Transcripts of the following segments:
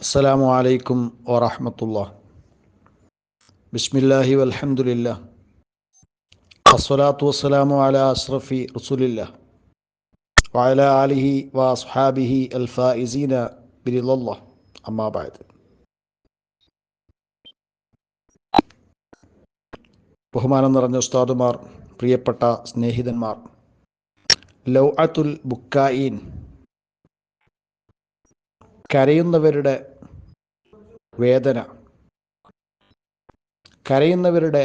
അസ്സലാമു അലൈക്കും വറഹമത്തുള്ള ബിസ്മില്ലാഹി വൽഹമുല്ല അസ്വലാത്തു വസ്സലാമു അല അസ്രഫി റസുലില്ല. വഅല ആലിഹി വഅസ്ഹാബിഹി അൽഫായിസീന ബിരില്ല അമ്മാബായത് ബഹുമാനം നിറഞ്ഞ ഉസ്താദുമാർ പ്രിയപ്പെട്ട സ്നേഹിതന്മാർ. ലൗഅത്തുൽ ബുക്കായീൻ. കരയുന്നവരുടെ വേദന. കരയുന്നവരുടെ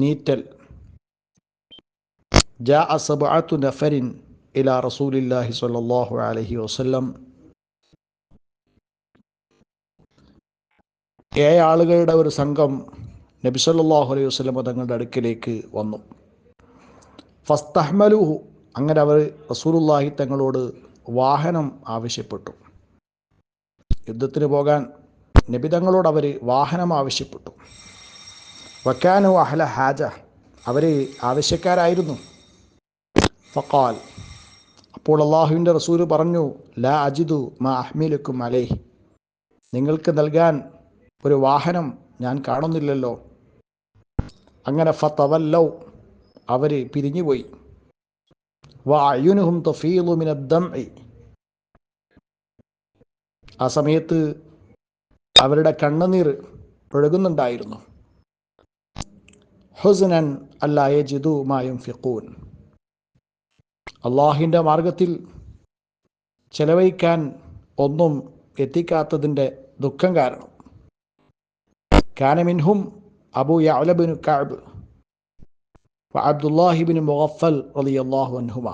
നീറ്റൽ. ജാ അസബാത്തു നഫരിൻ ഇലാ റസൂലില്ലാഹി സ്വല്ലല്ലാഹു അലൈഹി വസല്ലം. ഏഴ് ആളുകളുടെ ഒരു സംഘം നബി സല്ലല്ലാഹു അലൈഹി വസല്ലം തങ്ങളുടെ അടുക്കിലേക്ക് വന്നു. ഫസ്തഹ്മലുഹു അങ്ങനെ അവർ റസൂലുല്ലാഹി തങ്ങളോട് വാഹനം ആവശ്യപ്പെട്ടു. യുദ്ധത്തിന് പോകാൻ നബിതങ്ങളോട് അവർ വാഹനം ആവശ്യപ്പെട്ടു. വക്കാനു അഹ്ല ഹാജ. അവർ ആവശ്യക്കാരായിരുന്നു. ഫക്കാൽ അപ്പോൾ അള്ളാഹുവിന്റെ റസൂൽ പറഞ്ഞു ലാ അജിദു മാ അഹ്മിലുക്കും അലേ നിങ്ങൾക്ക് നൽകാൻ ഒരു വാഹനം ഞാൻ കാണുന്നില്ലല്ലോ. അങ്ങനെ ഫത്തവല്ലൗ അവർ പിരിഞ്ഞുപോയി. വായുനുഹും തൊഫീലുമിനദ്ദം ആ സമയത്ത് അവരുടെ കണ്ണുനീർ ഒഴുകുന്നുണ്ടായിരുന്നു. ഹുസനൻ അല്ലായ മായും ഫിഖൂൻ അള്ളാഹിന്റെ മാർഗത്തിൽ ചെലവഴിക്കാൻ ഒന്നും എത്തിക്കാത്തതിന്റെ ദുഃഖം കാരണം. കാനമിൻഹും അബു യഅലബിനു കഅബ് അബ്ദുല്ലാഹിബിന് മുഗഫൽ റളിയല്ലാഹു അൻഹുമ.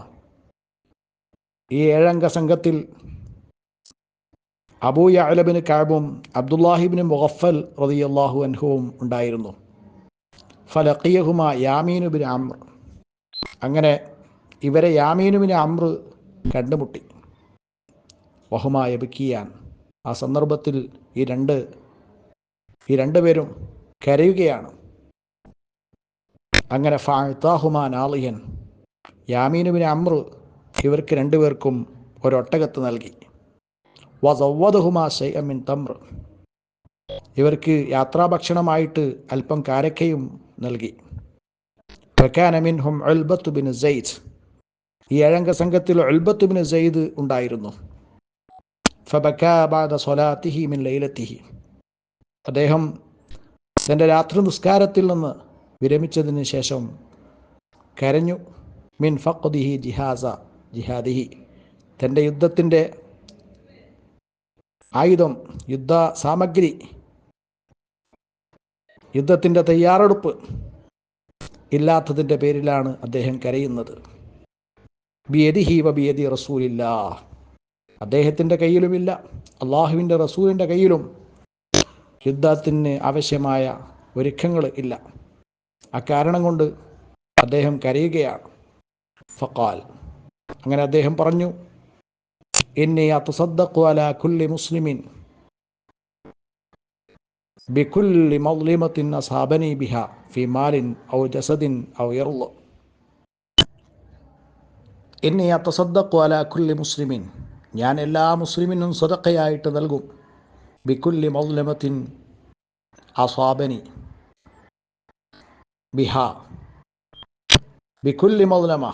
ഈ ഏഴംഗ സംഘത്തിൽ അബൂ യാലബിന് കാബും അബ്ദുല്ലാഹിബിന് മുഗഫൽ റളിയല്ലാഹു അൻഹുവും ഉണ്ടായിരുന്നു. ഫലഖിയഹുമ യാമീനുബിൻ അമ്ര അങ്ങനെ ഇവരെ യാമീനുബിന് അമ്ര കണ്ടുമുട്ടി. വഹുമായ ബിക്കിയാൻ ആ സന്ദർഭത്തിൽ ഈ രണ്ട് ഈ രണ്ടുപേരും കരയുകയാണ്. അങ്ങനെ ഫാഴ്ത്താഹുമാൻ ആളിയൻ യാമീനുബിന് അമ്ര ഇവർക്ക് രണ്ടുപേർക്കും ഒരൊട്ടകത്ത് നൽകി. വസവ്വദഹുമാ ഷൈഅമിൻ തമ്ര. ഇവർക്ക് യാത്രാഭക്ഷണമായിട്ട് അല്പം കാരക്കയും നൽകി. പ്രഖ്യാനമിൻ ഹും അൽബത്ത് ബിൻ സെയ്ദ്. ഈ ഏഴംഗ സംഘത്തിൽ അൽബത്ത് ബിൻ സെയ്ദ് ഉണ്ടായിരുന്നു. മിൻ ലൈലത്തിഹി. അദ്ദേഹം തന്റെ രാത്രി നിസ്കാരത്തിൽ നിന്ന് വിരമിച്ചതിന് ശേഷം കരഞ്ഞു. മിൻ ഫഖദിഹി ജിഹാസ ജിഹാദിഹി. തന്റെ യുദ്ധത്തിന്റെ ആയുധം യുദ്ധ സാമഗ്രി യുദ്ധത്തിന്റെ തയ്യാറെടുപ്പ് ഇല്ലാത്തതിന്റെ പേരിലാണ് അദ്ദേഹം കരയുന്നത്. ബിയതി ഹീവ ബിയദി റസൂലില്ല അദ്ദേഹത്തിന്റെ കയ്യിലുമില്ല അള്ളാഹുവിന്റെ റസൂലിന്റെ കയ്യിലും യുദ്ധത്തിന് ആവശ്യമായ ഒരുക്കങ്ങൾ ഇല്ല. അക്കാരണം കൊണ്ട് അദ്ദേഹം കരയുകയാണ്. ഫക്കാൽ അങ്ങനെ അദ്ദേഹം പറഞ്ഞു إني أتصدق على كل مسلم بكل مظلمة أصابني بها في مال أو جسد أو يرض إني أتصدق على كل مسلم ഞാൻ എല്ലാ മുസ്ലിമിനും സ്വതക്കയായിട്ട് നൽകും ബിക്കുല്ലി മൗലമത്തിൻ അസ്വാബനി ബിഹ ബിക്കുല്ലി മൗലമ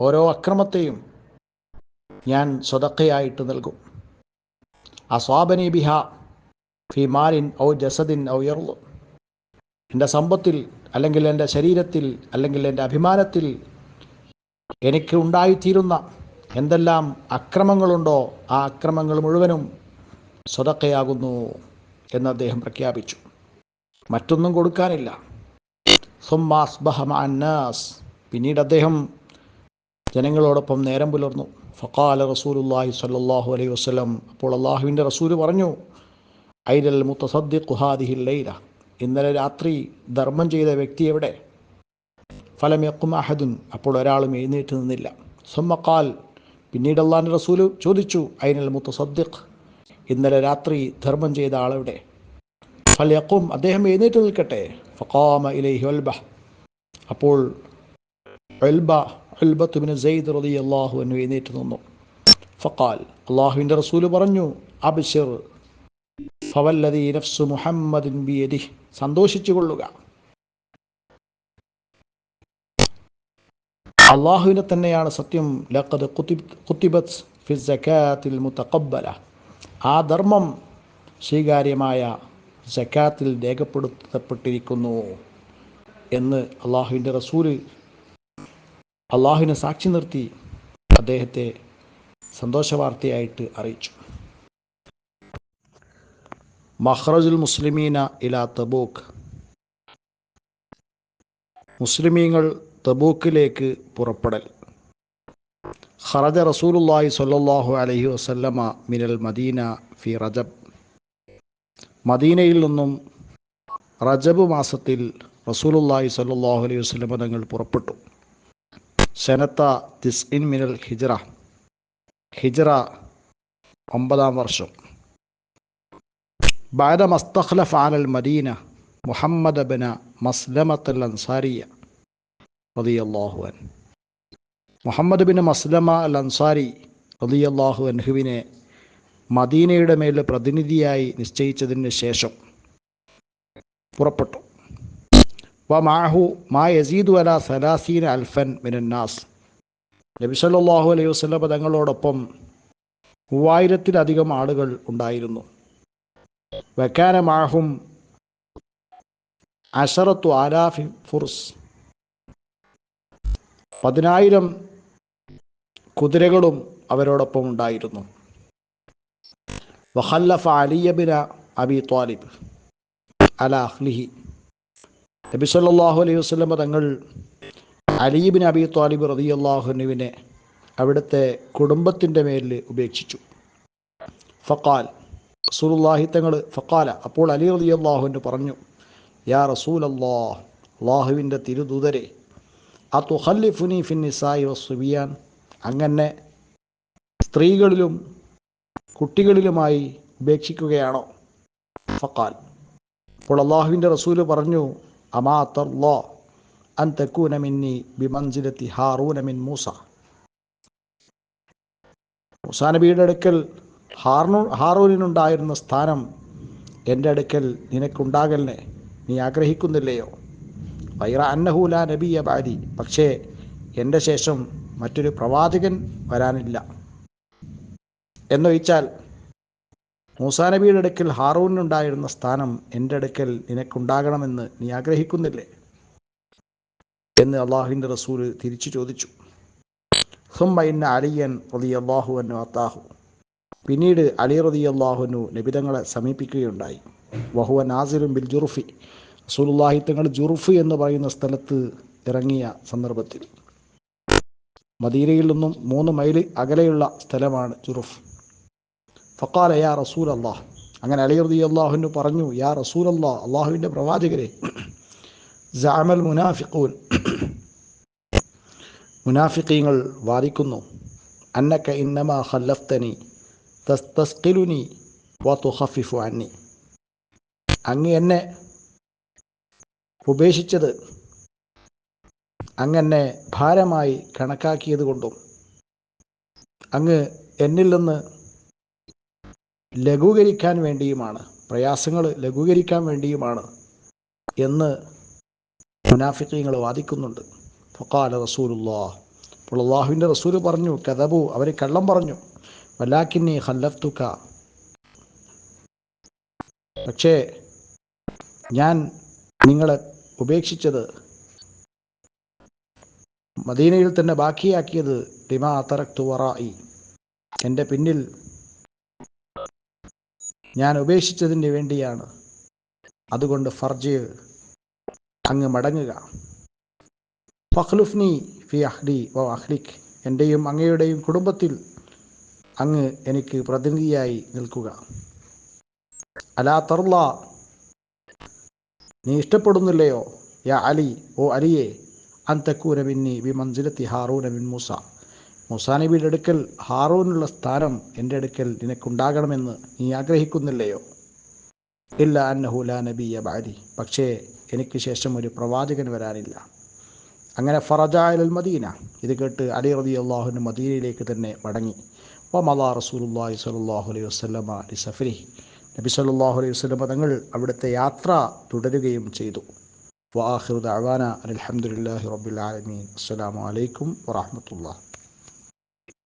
ഓരോ അക്രമത്തെയും ഞാൻ സ്വതക്കയായിട്ട് നൽകും. അസ്വാബനി ബിഹ ഫി മാലിൻ ഔ ജസദിൻ ഔ യർളു എന്റെ സമ്പത്തിൽ അല്ലെങ്കിൽ എന്റെ ശരീരത്തിൽ അല്ലെങ്കിൽ എന്റെ അഭിമാനത്തിൽ എനിക്ക് ഉണ്ടായിത്തീരുന്ന എന്തെല്ലാം അക്രമങ്ങളുണ്ടോ ആ അക്രമങ്ങൾ മുഴുവനും സ്വതക്കയാകുന്നു എന്ന് അദ്ദേഹം പ്രഖ്യാപിച്ചു. മറ്റൊന്നും കൊടുക്കാനില്ല. സുമ്മാസ്ബഹമാന്നാസ് പിന്നീട് അദ്ദേഹം ജനങ്ങളോടൊപ്പം നേരം പുലർന്നു. ഫക്കാല റസൂലുല്ലാഹി സല്ലാഹു അലൈഹി വസ്ലം അപ്പോൾ അള്ളാഹുവിന്റെ റസൂൽ പറഞ്ഞു ഐരൽ മുത്തസദ്ദി ഖുഹാദിഹി ലൈല. ഇന്നലെ രാത്രി ധർമ്മം ചെയ്ത വ്യക്തി എവിടെ? ഫലം യക്കും അഹദുൻ. അപ്പോൾ ഒരാളും എഴുന്നേറ്റ് നിന്നില്ല. സുമ്മക്കാൽ പിന്നീട് അള്ളാഹിന്റെ റസൂൽ ചോദിച്ചു ഐനൽ മുത്തസദ്ദിഖ് ഇന്നലെ രാത്രി ധർമ്മം ചെയ്ത ആളെവിടെ ഫലയക്കും അദ്ദേഹം എഴുന്നേറ്റ് നിൽക്കട്ടെ. ഫക്കാമ ഇലൈഹി ഒൽബ അപ്പോൾ ഒൽബ ഉൽബത്തുബിന് സെയ്ദ് റതി അള്ളാഹു എന്ന് എഴുന്നേറ്റ് നിന്നു. ഫക്കാൽ അള്ളാഹുവിന്റെ റസൂൽ പറഞ്ഞു അബ്ഷിർ ഫവല്ലതി നഫ്സു മുഹമ്മദിൻ ബിയദി സന്തോഷിച്ചു കൊള്ളുക അള്ളാഹുവിനെ തന്നെയാണ് സത്യം ലഖദ് കുത്തിബത്ത് ഫി സക്കാത്തിൽ മുത്തക്കബല ആ ധർമ്മം സ്വീകാര്യമായ സക്കാത്തിൽ രേഖപ്പെടുത്തപ്പെട്ടിരിക്കുന്നു എന്ന് അള്ളാഹുവിന്റെ റസൂൽ അള്ളാഹുവിനെ സാക്ഷി നിർത്തി അദ്ദേഹത്തെ സന്തോഷവാർത്തയായിട്ട് അറിയിച്ചു. മഹ്റജുൽ മുസ്ലിമീന ഇല തബൂക്ക്. മുസ്ലിമീങ്ങൾ തബൂക്കിലേക്ക് പുറപ്പെടൽ. ഖറജ റസൂലുല്ലാഹി സ്വല്ലല്ലാഹു അലൈഹി വസല്ലമ മിനൽ മദീന ഫി റജബ്. മദീനയിൽ നിന്നും റജബ് മാസത്തിൽ റസൂലുല്ലാഹി സ്വല്ലല്ലാഹു അലൈഹി വസല്ലമ തങ്ങൾ പുറപ്പെട്ടു. സനത്ത തിസ്ഇൻ മിനൽ ഹിജ്റ ഹിജ്റ ഒമ്പതാം വർഷം بعد ما استخلف على المدينة محمد بن مسلمة الأنصارية رضي الله عنه Muhammad bin Maslama al Ansari റളിയല്ലാഹു അൻഹുവിനെ മദീനയുടെ മേൽ പ്രതിനിധിയായി നിശ്ചയിച്ചതിന് ശേഷം പുറപ്പെട്ടു വ മാഹു മാ യസീദു അല സലാസീൻ അൽഫൻ മിനന്നാസ് നബി സല്ലല്ലാഹു അലൈഹി വസല്ലം തങ്ങളോടൊപ്പം മൂവായിരത്തിലധികം ആളുകൾ ഉണ്ടായിരുന്നു. വക്കാന മാഹും അഷറത്തു ആലാഫി ഫുർസ്. പതിനായിരം കുതിരകളും അവരോടൊപ്പം ഉണ്ടായിരുന്നു. വഹല്ലഫ അലിയബിന അബി ത്വാലിബ് അല അഹ്ലിഹി. നബി സല്ലാഹു അലൈഹി വസല്ലം തങ്ങൾ അലീബിൻ അബി താലിബ് റതി അള്ളാഹുനുവിനെ അവിടുത്തെ കുടുംബത്തിന്റെ മേലിൽ ഉപേക്ഷിച്ചു. ഫക്കാൽ റസൂലുള്ളാഹി തങ്ങൾ ഫക്കാല അപ്പോൾ അലി റതി അള്ളാഹുവിന് പറഞ്ഞു യാ റസൂൽ അള്ളാഹ് അള്ളാഹുവിന്റെ തിരുദൂതരെ ആ തുഹല്ലിഫുനി ഫിന്നിസായി വസുബിയാൻ അങ്ങനെ സ്ത്രീകളിലും കുട്ടികളിലുമായി ഉപേക്ഷിക്കുകയാണോ? ഫക്കാൽ അപ്പോൾ അള്ളാഹുവിന്റെ റസൂൽ പറഞ്ഞു അമാ തർലോ അൻ മൂസ. നബിയുടെ അടുക്കൽ ഹാർണു ഹാറൂനിനുണ്ടായിരുന്ന സ്ഥാനം എന്റെ അടുക്കൽ നിനക്കുണ്ടാകലിനെ നീ ആഗ്രഹിക്കുന്നില്ലയോ? വൈറ അന്നഹൂല നബിയ ബാരി പക്ഷേ എന്റെ ശേഷം മറ്റൊരു പ്രവാചകൻ വരാനില്ല. എന്നൊഴിച്ചാൽ മൂസാ നബിയുടെ അടുക്കൽ ഹാറൂനുണ്ടായിരുന്ന സ്ഥാനം എന്റെ അടുക്കൽ നിനക്കുണ്ടാകണമെന്ന് നീ ആഗ്രഹിക്കുന്നില്ലേ? എന്ന് അള്ളാഹുവിന്റെ റസൂൽ തിരിച്ചു ചോദിച്ചു. ഹുമ്മ ഇന്ന അലിയൻ റതി അള്ളാഹു അന്നു അത്താഹു. പിന്നീട് അലി റതി അള്ളാഹുനു നബിതങ്ങളെ സമീപിക്കുകയുണ്ടായി. വഹുവ നാസിലും ബിൽ ജുറുഫി റസൂലുള്ളാഹി തങ്ങൾ ജുറുഫ് എന്ന് പറയുന്ന സ്ഥലത്ത് ഇറങ്ങിയ സന്ദർഭത്തിൽ. മദീനയിൽ നിന്നും മൂന്ന് മൈൽ അകലെയുള്ള സ്ഥലമാണ് ജുറുഫ് ഫക്കാല യാ റസൂൽ അള്ളാഹ് അങ്ങനെ അലി റതി അള്ളാഹുവിന് പറഞ്ഞു യാ റസൂൽ അള്ളാഹ് അള്ളാഹുവിന്റെ പ്രവാചകരെ ജാമൽ മുനാഫിഖൂൻ മുനാഫിഖീങ്ങൾ വാദിക്കുന്നു. അന്നക്ക ഇന്നമാ ഖല്ലഫ്തനി തസ്തസ്കിലുനി വത്തുഹഫിഫു അന്നി. അങ്ങ് എന്നെ ഉപേക്ഷിച്ചത് അങ്ങനെ ഭാരമായി കണക്കാക്കിയത് കൊണ്ടും അങ്ങ് എന്നിൽ നിന്ന് ലഘൂകരിക്കാൻ വേണ്ടിയുമാണ് പ്രയാസങ്ങൾ ലഘൂകരിക്കാൻ വേണ്ടിയുമാണ് എന്ന് മുനാഫിക്കങ്ങൾ വാദിക്കുന്നുണ്ട്. ഫക്കാല റസൂലുള്ള. അപ്പോൾ അള്ളാഹുവിന്റെ റസൂൽ പറഞ്ഞു കഥബു അവർ കള്ളം പറഞ്ഞു. വല്ലാക്കിന്നി ഹല്ലഫ്തുക്ക പക്ഷേ ഞാൻ നിങ്ങളെ ഉപേക്ഷിച്ചത് മദീനയിൽ തന്നെ ബാക്കിയാക്കിയത് ദിമാ തറക്തു വറായി എന്റെ പിന്നിൽ ഞാൻ ഉപേക്ഷിച്ചതിന് വേണ്ടിയാണ്. അതുകൊണ്ട് ഫർജ് അങ്ങ് മടങ്ങുക. ഫഖ്ലുഫ്നി ഫി അഹ്ലി ഓ അഹ്ലിഖ് എന്റെയും അങ്ങയുടെയും കുടുംബത്തിൽ അങ്ങ് എനിക്ക് പ്രതിനിധിയായി നിൽക്കുക. അലാ തർല നീ ഇഷ്ടപ്പെടുന്നില്ലയോ? യാ അലി ഓ അലിയെ അന്തക്കൂരമിന്നി ബി മൻസിലത്തി ഹാറൂന മിൻ മൂസ. മൂസാ നബിയുടെ അടുക്കൽ ഹാറൂനുള്ള സ്ഥാനം എന്റെ അടുക്കൽ നിനക്കുണ്ടാകണമെന്ന് നീ ആഗ്രഹിക്കുന്നില്ലയോ? ഇല്ല അന്നഹുല നബിയ ബാരി. പക്ഷേ എനിക്ക് ശേഷം ഒരു പ്രവാചകൻ വരാനില്ല. അങ്ങനെ ഫറജായൽ മദീന. ഇത് കേട്ട് അലി റതി അള്ളാഹുവിന് മദീനയിലേക്ക് തന്നെ മടങ്ങി. വ മലാ റസൂലുല്ലാഹി സ്വല്ലല്ലാഹു അലൈഹി വസല്ലമ അലി സഫരി നബി സല്ലല്ലാഹു അലൈഹി വസല്ലം തങ്ങൾ അവിടുത്തെ യാത്ര തുടരുകയും ചെയ്തു. ദഅവാന അൽഹംദുലില്ലാഹി റബ്ബിൽ ആലമീൻ. അസ്സലാമു അലൈക്കും വറഹ്മത്തുള്ളാഹി.